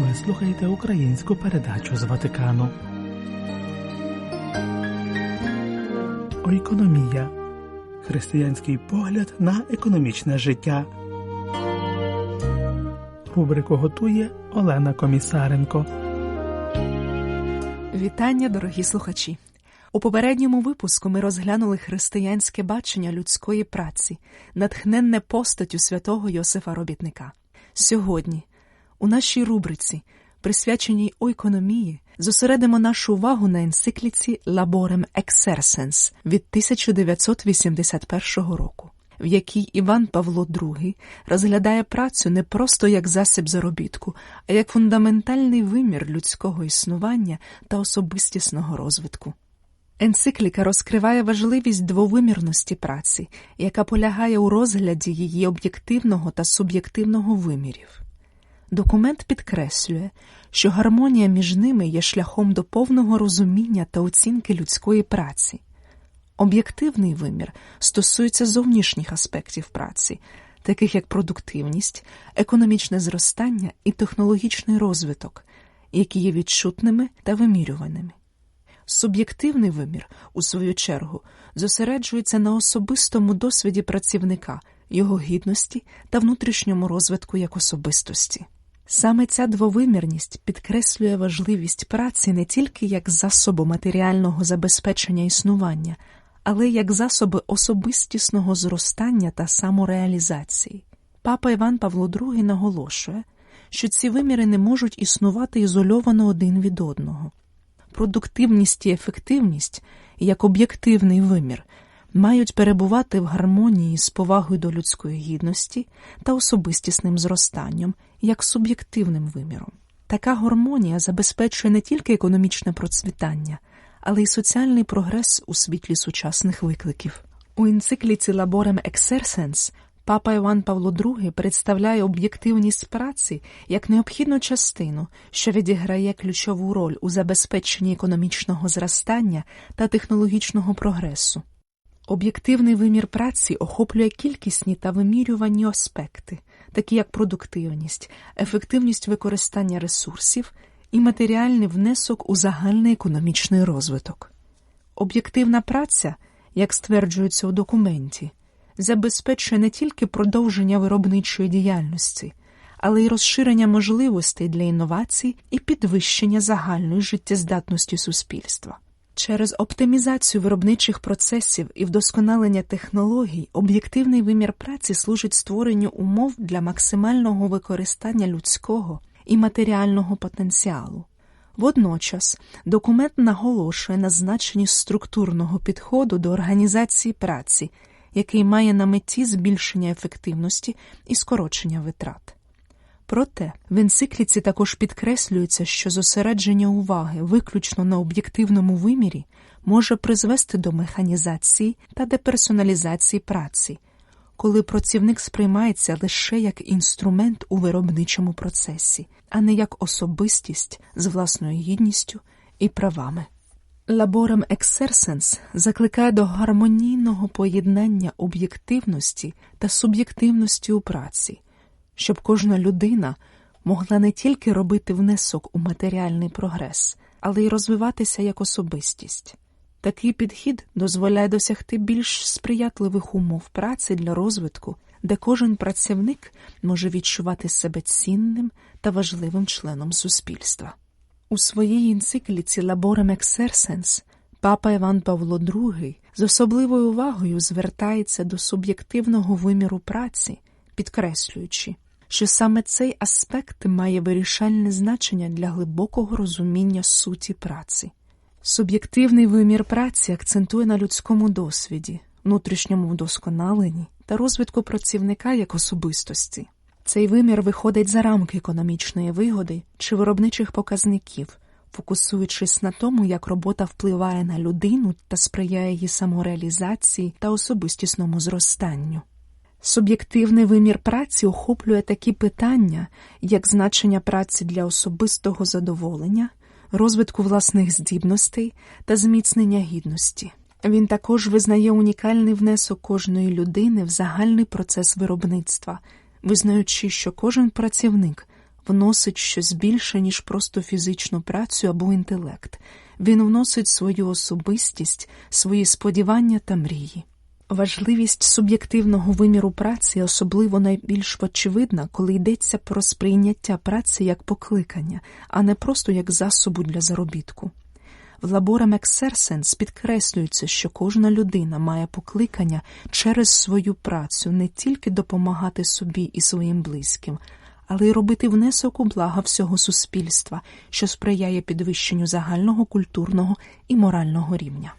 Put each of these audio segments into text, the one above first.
Ви слухаєте українську передачу з Ватикану. Ойкономія. Християнський погляд на економічне життя. Рубрику готує Олена Комісаренко. Вітання, дорогі слухачі! У попередньому випуску ми розглянули християнське бачення людської праці, натхненне постаттю святого Йосифа Робітника. Сьогодні, у нашій рубриці, присвяченій ойкономії, зосередимо нашу увагу на енцикліці Laborem Exercens від 1981 року, в якій Іван Павло II розглядає працю не просто як засіб заробітку, а як фундаментальний вимір людського існування та особистісного розвитку. Енцикліка розкриває важливість двовимірності праці, яка полягає у розгляді її об'єктивного та суб'єктивного вимірів. Документ підкреслює, що гармонія між ними є шляхом до повного розуміння та оцінки людської праці. Об'єктивний вимір стосується зовнішніх аспектів праці, таких як продуктивність, економічне зростання і технологічний розвиток, які є відчутними та вимірюваними. Суб'єктивний вимір, у свою чергу, зосереджується на особистому досвіді працівника, його гідності та внутрішньому розвитку як особистості. Саме ця двовимірність підкреслює важливість праці не тільки як засобу матеріального забезпечення існування, але й як засоби особистісного зростання та самореалізації. Папа Іван Павло II наголошує, що ці виміри не можуть існувати ізольовано один від одного. Продуктивність і ефективність, як об'єктивний вимір, мають перебувати в гармонії з повагою до людської гідності та особистісним зростанням, як суб'єктивним виміром. Така гармонія забезпечує не тільки економічне процвітання, але й соціальний прогрес у світлі сучасних викликів. У енцикліці Laborem Exercens Папа Іван Павло II представляє об'єктивність праці як необхідну частину, що відіграє ключову роль у забезпеченні економічного зростання та технологічного прогресу. Об'єктивний вимір праці охоплює кількісні та вимірювані аспекти, такі як продуктивність, ефективність використання ресурсів і матеріальний внесок у загальний економічний розвиток. Об'єктивна праця, як стверджується у документі, забезпечує не тільки продовження виробничої діяльності, але й розширення можливостей для інновацій і підвищення загальної життєздатності суспільства. Через оптимізацію виробничих процесів і вдосконалення технологій об'єктивний вимір праці служить створенню умов для максимального використання людського і матеріального потенціалу. Водночас документ наголошує на значенні структурного підходу до організації праці, який має на меті збільшення ефективності і скорочення витрат. Проте в енцикліці також підкреслюється, що зосередження уваги виключно на об'єктивному вимірі може призвести до механізації та деперсоналізації праці, коли працівник сприймається лише як інструмент у виробничому процесі, а не як особистість з власною гідністю і правами. Лаборем Ексерсенс закликає до гармонійного поєднання об'єктивності та суб'єктивності у праці, щоб кожна людина могла не тільки робити внесок у матеріальний прогрес, але й розвиватися як особистість. Такий підхід дозволяє досягти більш сприятливих умов праці для розвитку, де кожен працівник може відчувати себе цінним та важливим членом суспільства. У своїй енцикліці Laborem Exercens папа Іван Павло II з особливою увагою звертається до суб'єктивного виміру праці, підкреслюючи, що саме цей аспект має вирішальне значення для глибокого розуміння суті праці. Суб'єктивний вимір праці акцентує на людському досвіді, внутрішньому вдосконаленні та розвитку працівника як особистості. Цей вимір виходить за рамки економічної вигоди чи виробничих показників, фокусуючись на тому, як робота впливає на людину та сприяє її самореалізації та особистісному зростанню. Суб'єктивний вимір праці охоплює такі питання, як значення праці для особистого задоволення, розвитку власних здібностей та зміцнення гідності. Він також визнає унікальний внесок кожної людини в загальний процес виробництва, визнаючи, що кожен працівник вносить щось більше, ніж просто фізичну працю або інтелект. Він вносить свою особистість, свої сподівання та мрії. Важливість суб'єктивного виміру праці особливо найбільш очевидна, коли йдеться про сприйняття праці як покликання, а не просто як засобу для заробітку. В лабора Мексерсенс підкреслюється, що кожна людина має покликання через свою працю не тільки допомагати собі і своїм близьким, але й робити внесок у блага всього суспільства, що сприяє підвищенню загального культурного і морального рівня.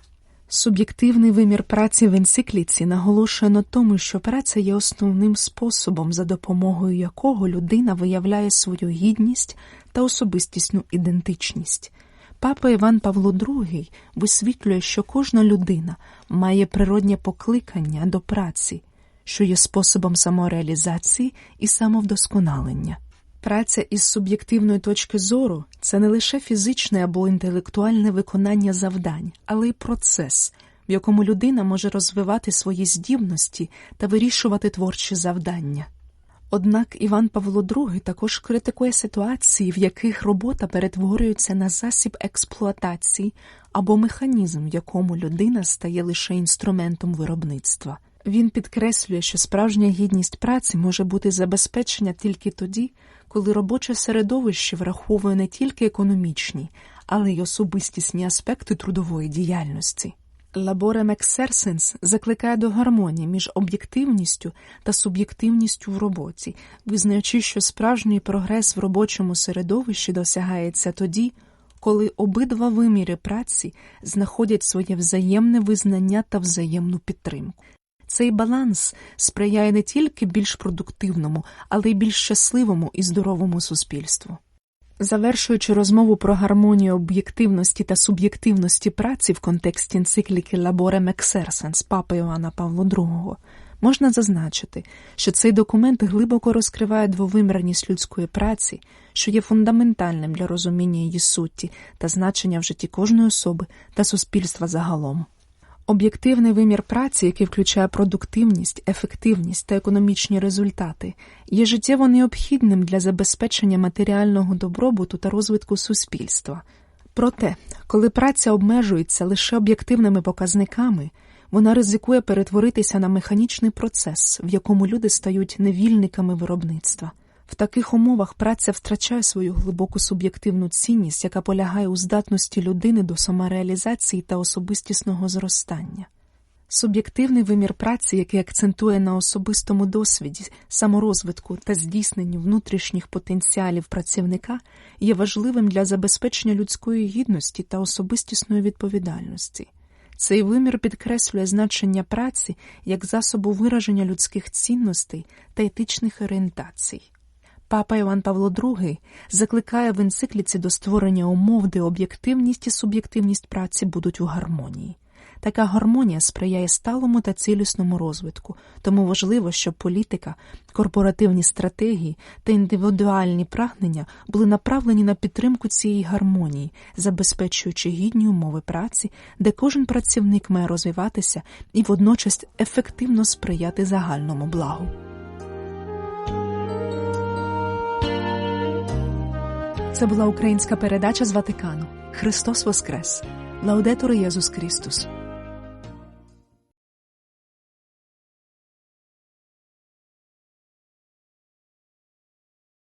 Суб'єктивний вимір праці в енцикліці наголошує на тому, що праця є основним способом, за допомогою якого людина виявляє свою гідність та особистісну ідентичність. Папа Іван Павло II висвітлює, що кожна людина має природнє покликання до праці, що є способом самореалізації і самовдосконалення. Праця із суб'єктивної точки зору це не лише фізичне або інтелектуальне виконання завдань, але й процес, в якому людина може розвивати свої здібності та вирішувати творчі завдання. Однак Іван Павло II також критикує ситуації, в яких робота перетворюється на засіб експлуатації або механізм, в якому людина стає лише інструментом виробництва. Він підкреслює, що справжня гідність праці може бути забезпечена тільки тоді, коли робоче середовище враховує не тільки економічні, але й особистісні аспекти трудової діяльності. Лаборе Мексерсенс закликає до гармонії між об'єктивністю та суб'єктивністю в роботі, визнаючи, що справжній прогрес в робочому середовищі досягається тоді, коли обидва виміри праці знаходять своє взаємне визнання та взаємну підтримку. Цей баланс сприяє не тільки більш продуктивному, але й більш щасливому і здоровому суспільству. Завершуючи розмову про гармонію об'єктивності та суб'єктивності праці в контексті енцикліки Лаборе Мексерсенс папи Іоанна Павла II, можна зазначити, що цей документ глибоко розкриває двовимірність людської праці, що є фундаментальним для розуміння її суті та значення в житті кожної особи та суспільства загалом. Об'єктивний вимір праці, який включає продуктивність, ефективність та економічні результати, є життєво необхідним для забезпечення матеріального добробуту та розвитку суспільства. Проте, коли праця обмежується лише об'єктивними показниками, вона ризикує перетворитися на механічний процес, в якому люди стають невільниками виробництва. В таких умовах праця втрачає свою глибоку суб'єктивну цінність, яка полягає у здатності людини до самореалізації та особистісного зростання. Суб'єктивний вимір праці, який акцентує на особистому досвіді, саморозвитку та здійсненні внутрішніх потенціалів працівника, є важливим для забезпечення людської гідності та особистісної відповідальності. Цей вимір підкреслює значення праці як засобу вираження людських цінностей та етичних орієнтацій. Папа Іван Павло II закликає в енцикліці до створення умов, де об'єктивність і суб'єктивність праці будуть у гармонії. Така гармонія сприяє сталому та цілісному розвитку, тому важливо, щоб політика, корпоративні стратегії та індивідуальні прагнення були направлені на підтримку цієї гармонії, забезпечуючи гідні умови праці, де кожен працівник має розвиватися і водночас ефективно сприяти загальному благу. Це була українська передача з Ватикану. Христос Воскрес! Лаудетур Єсус Христос!